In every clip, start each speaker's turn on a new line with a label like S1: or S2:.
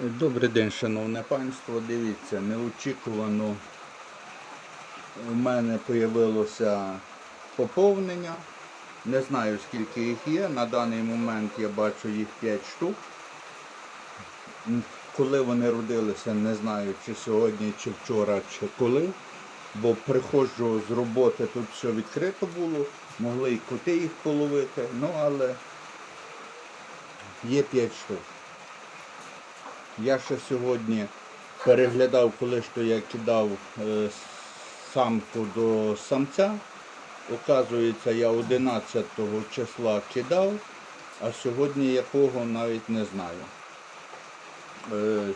S1: Добрий день, шановне панство. Дивіться, неочікувано у мене з'явилося поповнення. Не знаю скільки їх є. На даний момент я бачу їх 5 штук. Коли вони родилися, не знаю, чи сьогодні, чи вчора, чи коли. Бо приходжу з роботи, тут все відкрито було, могли і коти їх половити, ну але є 5 штук. Я ще сьогодні переглядав, коли що я кидав е, самку до самця. Оказується, я 11 числа кидав, а сьогодні якого навіть не знаю. Е,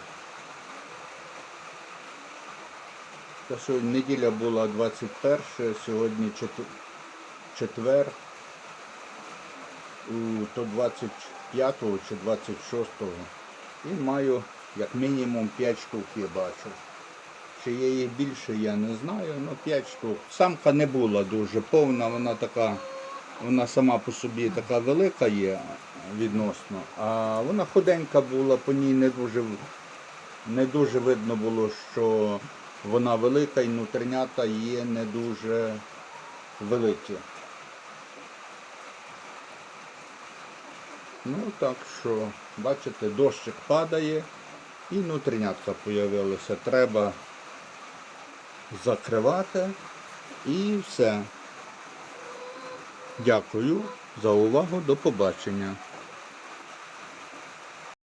S1: Та що неділя була 21, сьогодні чет- четвер, то 25 чи 26. І маю як мінімум 5 штук я бачу. Чи є їх більше, я не знаю, ну 5 штук. Самка не була дуже повна, вона така, вона сама по собі така велика є відносно, а вона худенька була, по ній не дуже, не дуже видно було, що вона велика і нутринята є не дуже великі. Ну так що, бачите, дощик падає і внутрінятка з'явилася. Треба закривати і все. Дякую за увагу. До побачення.